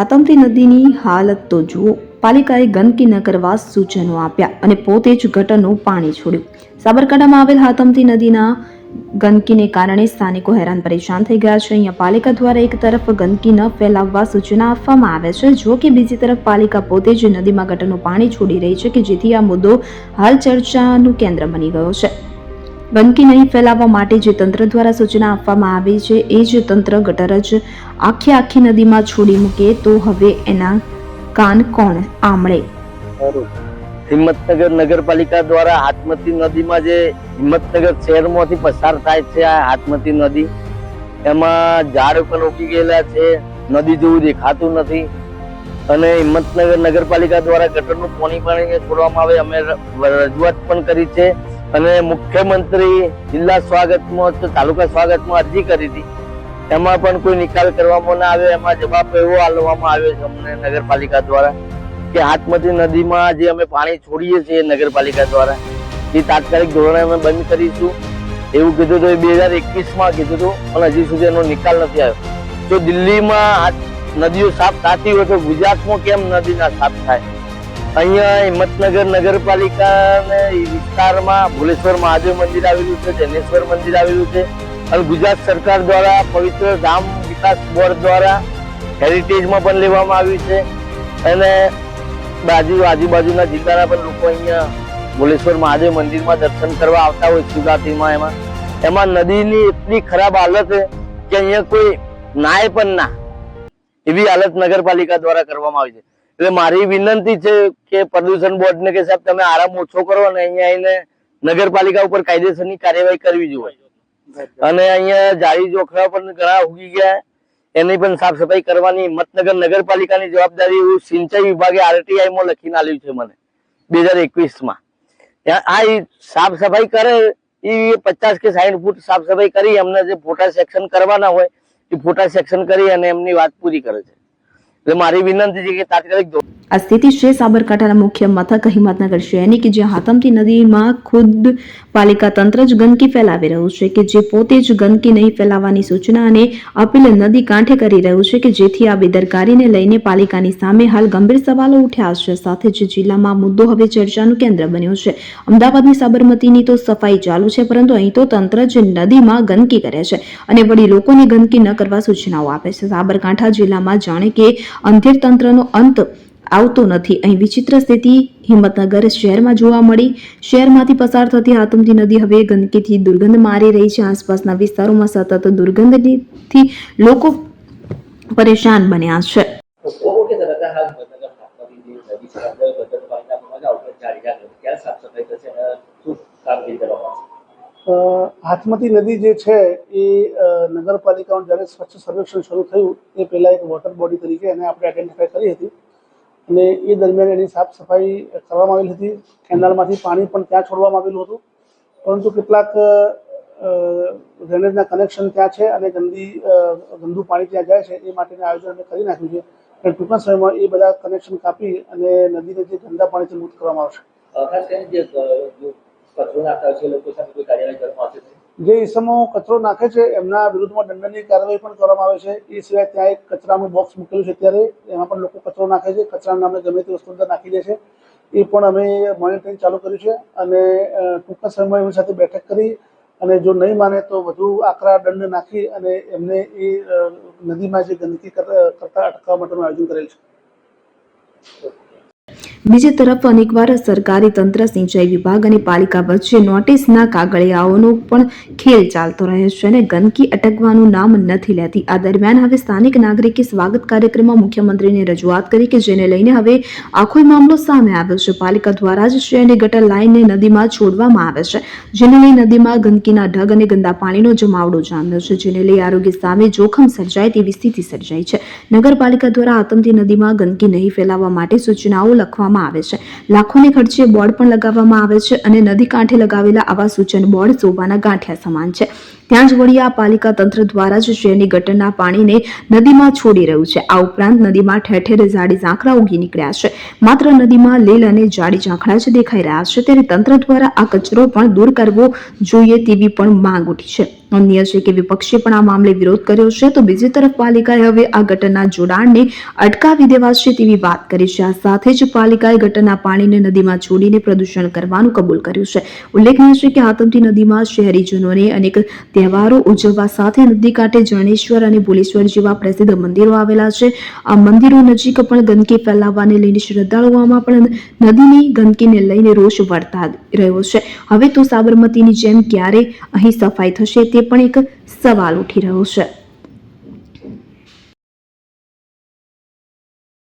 આતમતી નદીની હાલત તો જુઓ. પાલિકાએ ગંદકી ન કરવા સૂચનો આપ્યા અને પોતે જ ગટરનું પાણી છોડ્યું. સાબરકાંઠામાં આવેલ હાતમતી નદીના ગંદકીને કારણે સ્થાનિકો હેરાન પરેશાન થઈ ગયા છે. અહીંયા પાલિકા દ્વારા એક તરફ ગંદકી ન ફેલાવવા સૂચના આપવામાં આવે છે. જો કે બીજી તરફ પાલિકા પોતે જ નદીમાં ગટરનું પાણી છોડી રહી છે કે જેથી આ મુદ્દો હાલ ચર્ચાનું કેન્દ્ર બની ગયો છે. ગંદકી નહીં ફેલાવવા માટે જે તંત્ર દ્વારા સૂચના આપવામાં આવી છે, એ જ તંત્ર ગટર જ આખી આખી નદીમાં છોડી મૂકે તો હવે એના કાન કોણ આમળે. હિંમતનગર નગરપાલિકા દ્વારા હાથમતી નદીમાં જે હિંમતનગર શહેરમાંથી પસાર થાય છે આ હાથમતી નદી, એમાં ઝાડ પણ ઉગી ગયેલા છે, નદી જેવું દેખાતું નથી અને હિંમતનગર નગરપાલિકા દ્વારા ગટરનું પાણી પાણી છોડવામાં આવે, અમે રજૂઆત પણ કરી છે અને મુખ્યમંત્રી જિલ્લા સ્વાગતમાં તાલુકા સ્વાગતમાં અરજી કરી હતી. એમાં પણ કોઈ નિકાલ કરવામાં ના આવ્યો એમાં જવાબ એવો આપવામાં આવ્યો છે અમને નગરપાલિકા દ્વારા કે હાથમતી નદીમાં જે અમે પાણી છોડીએ છીએ નગરપાલિકા દ્વારા, એ તાત્કાલિક ધોરણે અમે બંધ કરીશું. એવું કીધું હતું બે હજાર એકવીસમાં કીધું હતું, પણ હજી સુધી એનો નિકાલ નથી આવ્યો. તો દિલ્હીમાં નદીઓ સાફ થતી હોય તો ગુજરાતમાં કેમ નદી ના સાફ થાય? અહીંયા હિંમતનગર નગરપાલિકાને વિસ્તારમાં ભુલેશ્વર મહાદેવ મંદિર આવેલું છે, જનેશ્વર મંદિર આવેલું છે અને ગુજરાત સરકાર દ્વારા પવિત્ર ધામ વિકાસ બોર્ડ દ્વારા હેરિટેજમાં પણ લેવામાં આવ્યું છે અને બાજુ આજુબાજુના જિલ્લાના પણ લોકો અહીંયા ભુલેશ્વર મહાદેવ મંદિરમાં દર્શન કરવા આવતા હોય શિવરાત્રીમાં એમાં. એમાં નદીની એટલી ખરાબ હાલત કે અહીંયા કોઈ નાય પણ ના. એવી હાલત નગરપાલિકા દ્વારા કરવામાં આવી છે. એટલે મારી વિનંતી છે કે પ્રદૂષણ બોર્ડને કે સાહેબ, તમે આરામ ઓછો કરો અને અહીંયા આવીને નગરપાલિકા ઉપર કાયદેસરની કાર્યવાહી કરવી જોઈએ. અને અહીંયા જાળી જોખરા પણ ઘણા ઉગી ગયા. એની પણ સાફ સફાઈ કરવાની હિંમતનગર નગરપાલિકાની જવાબદારી સિંચાઈ વિભાગે આરટીઆઈ માં લખીને આવ્યું છે મને, બે હજાર એકવીસમાં આ સાફ સફાઈ કરે એ પચાસ કે સાઈઠ ફૂટ સાફ સફાઈ કરી, એમને જે ફોટા સેક્શન કરવાના હોય એ ફોટા સેક્શન કરી અને એમની વાત પૂરી કરે છે. એટલે મારી વિનંતી છે કે તાત્કાલિક આ સ્થિતિ છે સાબરકાંઠાના મુખ્ય મથક હિંમતનગર શહેરની કે જ્યાં હાથમતી નદીમાં ખુદ પાલિકા તંત્ર જ ગંદકી ફેલાવી રહ્યું છે કે જે પોતે જ ગંદકી નહીં ફેલાવવાની સૂચના અને અપીલ નદી કાંઠે કરી રહ્યું છે કે જેથી આ બેદરકારીને લઈને પાલિકાની સામે હાલ ગંભીર સવાલો ઉઠ્યા છે. સાથે જ જિલ્લામાં મુદ્દો હવે ચર્ચાનું કેન્દ્ર બન્યો છે. અમદાવાદની સાબરમતીની તો સફાઈ ચાલુ છે, પરંતુ અહીં તો તંત્ર જ નદીમાં ગંદકી કરે છે અને વળી લોકોને ગંદકી ન કરવા સૂચનાઓ આપે છે. સાબરકાંઠા જિલ્લામાં જાણે કે અંધેર તંત્રનો અંત આવતો નથી. અહીં વિચિત્ર સ્થિતિ હિંમતનગર શહેરમાં જોવા મળી. શહેરમાંથી પસાર થતી હાતમતી નદી હવે ગંદકીથી દુર્ગંધ મારી રહી છે. આસપાસના વિસ્તારોમાં સતત દુર્ગંધથી લોકો પરેશાન બન્યા છે. હાથમતી નદી જે છે એ નગરપાલિકાનું જ્યારે સ્વચ્છ સર્વેક્ષણ શરૂ થયું, એ પહેલાં એક વોટર બોડી તરીકે એને આપણે આઈડેન્ટિફાઈ કરી હતી. અને એ દરમિયાન એની સાફ સફાઈ કરવામાં આવેલી હતી. કેનાલમાંથી પાણી પણ ત્યાં છોડવામાં આવેલું હતું. પરંતુ કેટલાક ડ્રેનેજના કનેક્શન ત્યાં છે અને ગંદી ગંદુ પાણી ત્યાં જાય છે એ માટેનું આયોજન અમે કરી નાખ્યું છે. અને ટૂંકા સમયમાં એ બધા કનેક્શન કાપી અને નદીને જે ગંદા પાણીથી મુક્ત કરવામાં આવશે. ખાસ કરીને જે કચરો નાખતા છે લોકો સામે કોઈ કાર્યવાહી કરવામાં આવશે? જે ઈસમો કચરો નાખે છે, એમના વિરુદ્ધમાં દંડનીય કાર્યવાહી પણ કરવામાં આવે છે. એ સિવાય ત્યાં એક કચરાનું બોક્સ મૂકેલું છે ત્યારે એમાં પણ લોકો કચરો નાખે છે. કચરાના નામે ગમે તે વસ્તુ અંદર નાખી દે છે. એ પણ અમે મોનિટરિંગ ચાલુ કર્યું છે અને ટૂંક સમયમાં એમની સાથે બેઠક કરી અને જો નહીં માને તો વધુ આકરા દંડ નાખી અને એમને એ નદીમાં જે ગંદકી કર- કરતા અટકાવવા માટેનું આયોજન કરેલ છે. બીજી તરફ અનેકવાર સરકારી તંત્ર, સિંચાઈ વિભાગ અને પાલિકા વચ્ચે નોટિસના કાગળિયાઓનો પણ ખેલ ચાલતો રહે છે અને ગંદકી અટકવાનું નામ નથી લેતી. આ દરમિયાન હવે સ્થાનિક નાગરિકે સ્વાગત કાર્યક્રમમાં મુખ્યમંત્રીને રજૂઆત કરી કે જેને લઈને હવે આખો મામલો સામે આવ્યો છે. પાલિકા દ્વારા જ શ્રેણી ગટર લાઇનને નદીમાં છોડવામાં આવે છે, જેને લઈ નદીમાં ગંદકીના ઢગ અને ગંદા પાણીનો જમાવડો જામ્યો છે, જેને લઈ આરોગ્ય સામે જોખમ સર્જાય તેવી સ્થિતિ સર્જાઈ છે. નગરપાલિકા દ્વારા આતમતી નદીમાં ગંદકી નહીં ફેલાવવા માટે સૂચનાઓ લખવામાં આવે છે. લાખોને ખર્ચે બોર્ડ પણ લગાવવામાં આવે છે અને નદી કાંઠે લગાવેલા આવા સૂચન બોર્ડ શોભાના ગાંઠિયા સમાન છે. ત્યાં જ વળી આ પાલિકા તંત્ર દ્વારા જ શહેરની ગટરના પાણીને નદીમાં છોડી રહ્યું છે. આ ઉપરાંત નદીમાં ઠેર ઠેર જાડી ઝાંખરા ઉગી નીકળ્યા છે. માત્ર નદીમાં લીલ અને જાડી ઝાંખરા જ દેખાઈ રહ્યા છે. ત્યારે તંત્ર દ્વારા આ કચરો પણ દૂર કરવો જોઈએ તેવી પણ માંગ ઉઠી છે. અન્ય છે કે વિપક્ષે પણ આ મામલે વિરોધ કર્યો છે, તો બીજી તરફ પાલિકાએ હવે આ ગટરના જોડાણને અટકાવી દેવાશે તેવી વાત કરી છે. આ સાથે જ પાલિકાએ ગટરના પાણીને નદીમાં છોડીને પ્રદૂષણ કરવાનું કબૂલ કર્યું છે. ઉલ્લેખનીય છે કે હાથમતી નદીમાં શહેરીજનોને અનેક તહેવારો ઉજવવા સાથે નદી કાંઠે જણેશ્વર અને ભુલેશ્વર જેવા પ્રસિદ્ધ મંદિરો આવેલા છે. આ મંદિરો નજીક પણ ગંદકી ફેલાવવાને લઈને શ્રદ્ધાળુઓમાં પણ નદીની ગંદકીને લઈને રોષ વર્તા રહ્યો છે. હવે તો સાબરમતીની જેમ ક્યારે અહીં સફાઈ થશે તે પણ એક સવાલ ઉઠી રહ્યો છે.